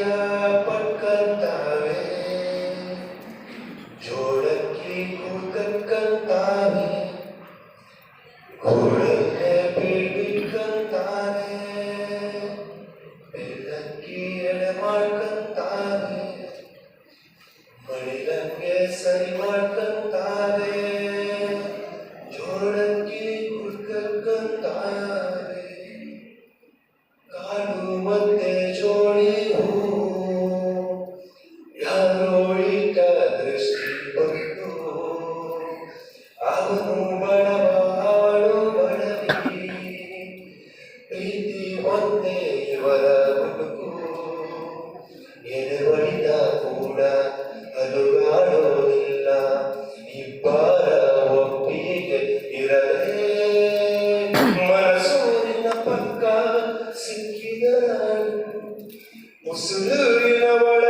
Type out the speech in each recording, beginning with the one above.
dia. മുസ്ലിം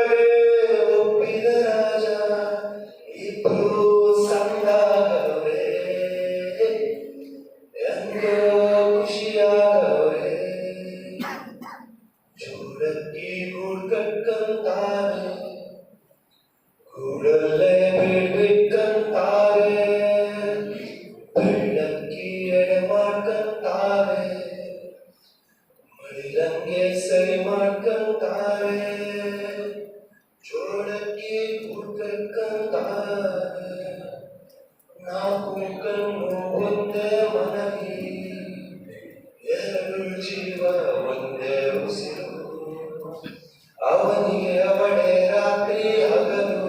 ಅವನಿಗೆ ಅವಳೇ ರಾತ್ರಿ ಹಗಲು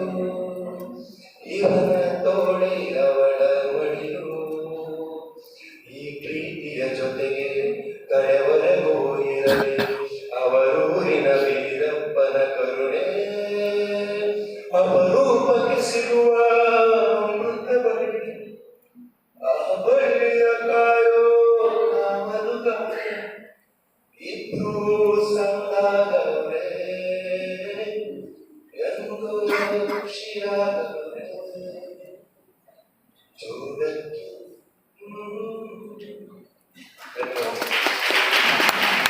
ಇವನ ತೋಳಿ ಅವಳ ಅವರೂರಿನ ವೀರಪ್ಪನ ಕರುಣೆ. ಅವರು ಬಗಿಸಿರುವ ಅಮೃತ ಬಳಿ ಆ ಬಳಿಯ ಕಾಯೋ ಕಾಮನು ಇಬ್ಬರೂ ಸಂತಾನವರೇ ಎಂದು ಖುಷಿಯಾಗವರೇ ಚೌದಕ್ಕೆ